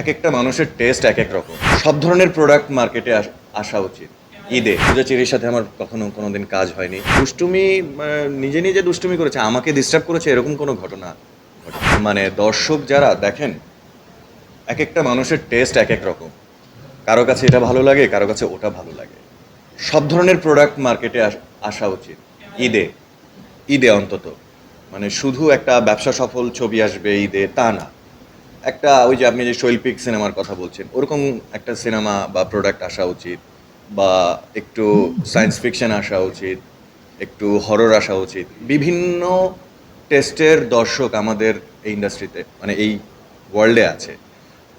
এক একটা মানুষের টেস্ট এক এক রকম। সব ধরনের প্রোডাক্ট মার্কেটে আসা উচিত। ঈদে পূজা চেরির সাথে আমার কখনো কোনোদিন কাজ হয়নি। দুষ্টুমি নিজে নিজে দুষ্টুমি করেছে, আমাকে ডিস্টার্ব করেছে, এরকম কোনো ঘটনা মানে দর্শক যারা, দেখেন এক একটা মানুষের টেস্ট এক এক রকম। কারও কাছে এটা ভালো লাগে, কারও কাছে ওটা ভালো লাগে। সব ধরনের প্রোডাক্ট মার্কেটে আসা উচিত। ঈদে ঈদে অন্তত। মানে শুধু একটা ব্যবসা সফল ছবি আসবে ঈদে, তা না। একটা ওই যে আপনি যে শৈল্পিক সিনেমার কথা বলছেন, ওরকম একটা সিনেমা বা প্রোডাক্ট আসা উচিত বা একটু সায়েন্স ফিকশন আসা উচিত, একটু হরর আসা উচিত। বিভিন্ন টেস্টের দর্শক আমাদের এই ইন্ডাস্ট্রিতে মানে এই ওয়ার্ল্ডে আছে।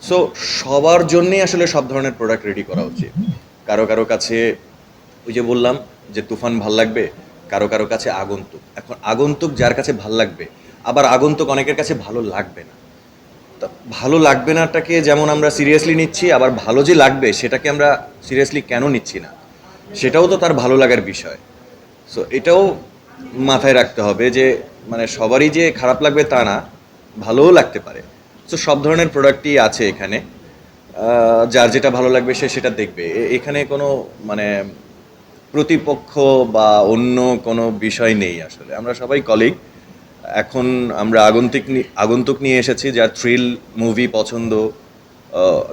সো সবার জন্যই আসলে সব ধরনের প্রোডাক্ট রেডি করা উচিত। কারও কারও কাছে, ওই যে বললাম যে তুফান ভালো লাগবে, কারও কারও কাছে আগন্তুক। এখন আগন্তুক যার কাছে ভালো লাগবে, আবার আগন্তুক অনেকের কাছে ভালো লাগবে না। ভালো লাগবে নাটাকে যেমন আমরা সিরিয়াসলি নিচ্ছি, আবার ভালো যে লাগবে সেটাকে আমরা সিরিয়াসলি কেন নিচ্ছি না? সেটাও তো তার ভালো লাগার বিষয়। সো এটাও মাথায় রাখতে হবে যে মানে সবারই যে খারাপ লাগবে তা না, ভালোও লাগতে পারে। সো সব ধরনের প্রোডাক্টই আছে এখানে। যার যেটা ভালো লাগবে সে সেটা দেখবে। এখানে কোনো মানে প্রতিপক্ষ বা অন্য কোনো বিষয় নেই আসলে। আমরা সবাই কলিগ এখন আমরা আগন্তুক আগন্তুক নিয়ে এসেছি যার থ্রিল মুভি পছন্দ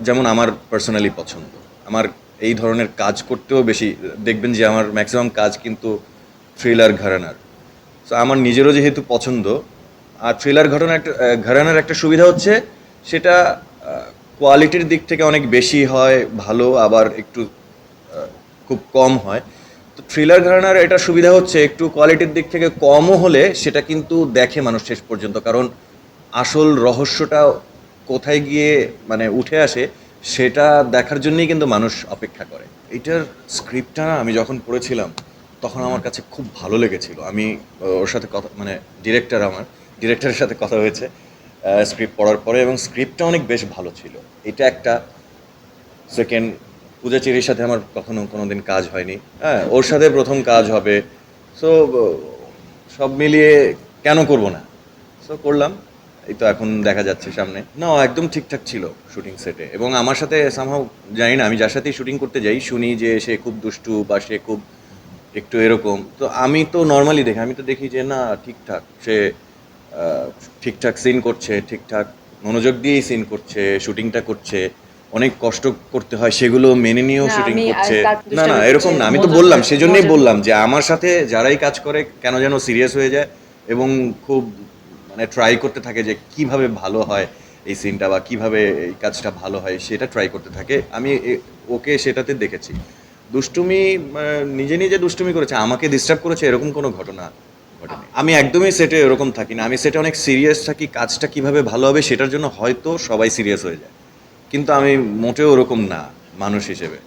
যেমন আমার পার্সোনালি পছন্দ। আমার এই ধরনের কাজ করতেও বেশি, দেখবেন যে আমার ম্যাক্সিমাম কাজ কিন্তু থ্রিলার ঘরানার। সো আমার নিজেরও যেহেতু পছন্দ, আর থ্রিলার ঘটনা একটা ঘরানার একটা সুবিধা হচ্ছে সেটা কোয়ালিটির দিক থেকে অনেক বেশি হয়, ভালো, আবার একটু খুব কম হয়। থ্রিলার ঘরানার এটা সুবিধা হচ্ছে একটু কোয়ালিটির দিক থেকে কমও হলে সেটা কিন্তু দেখে মানুষ শেষ পর্যন্ত। কারণ আসল রহস্যটা কোথায় গিয়ে মানে উঠে আসে সেটা দেখার জন্যই কিন্তু মানুষ অপেক্ষা করে। এটার স্ক্রিপ্টটা না আমি যখন পড়েছিলাম, তখন আমার কাছে খুব ভালো লেগেছিল। আমি ওর সাথে কথা মানে ডিরেক্টর আমার ডিরেক্টরের সাথে কথা হয়েছে স্ক্রিপ্ট পড়ার পরে এবং স্ক্রিপ্টটা অনেক বেশ ভালো ছিল। এটা একটা সেকেন্ড পূজা চেরির সাথে আমার কখনো কোনো দিন কাজ হয়নি। হ্যাঁ ওর সাথে প্রথম কাজ হবে। সো সব মিলিয়ে কেন করব না? সো করলাম। এই তো এখন দেখা যাচ্ছে সামনে। না একদম ঠিকঠাক ছিল শুটিং সেটে। এবং আমার সাথে সামহাও জানি না, আমি যার সাথেই শুটিং করতে যাই, শুনি যে সে খুব দুষ্টু বা সে খুব একটু এরকম। তো আমি তো নর্মালি দেখি, আমি তো দেখি যে না, ঠিকঠাক। সে ঠিকঠাক সিন করছে, ঠিকঠাক। মনোযোগ দিয়েই সিন করছে শুটিংটা করছে। অনেক কষ্ট করতে হয় সেগুলো মেনে নিয়েও শুটিং করছে। না না এরকম না আমি তো বললাম সেজন্যই বললাম যে আমার সাথে যারাই কাজ করে কেন যেন সিরিয়াস হয়ে যায় এবং খুব মানে ট্রাই করতে থাকে যে কীভাবে ভালো হয় এই সিনটা বা কীভাবে এই কাজটা ভালো হয় সেটা ট্রাই করতে থাকে। আমি ওকে সেটাতে দেখেছি। দুষ্টুমি নিজে নিজে দুষ্টুমি করেছে আমাকে ডিস্টার্ব করেছে এরকম কোনো ঘটনা ঘটেনি। আমি একদমই সেটে এরকম থাকি না। আমি সেটা অনেক সিরিয়াস থাকি কাজটা কীভাবে ভালো হবে সেটার জন্য হয়তো সবাই সিরিয়াস হয়ে যায়। কিন্তু আমি মোটেও ওরকম না মানুষ হিসেবে।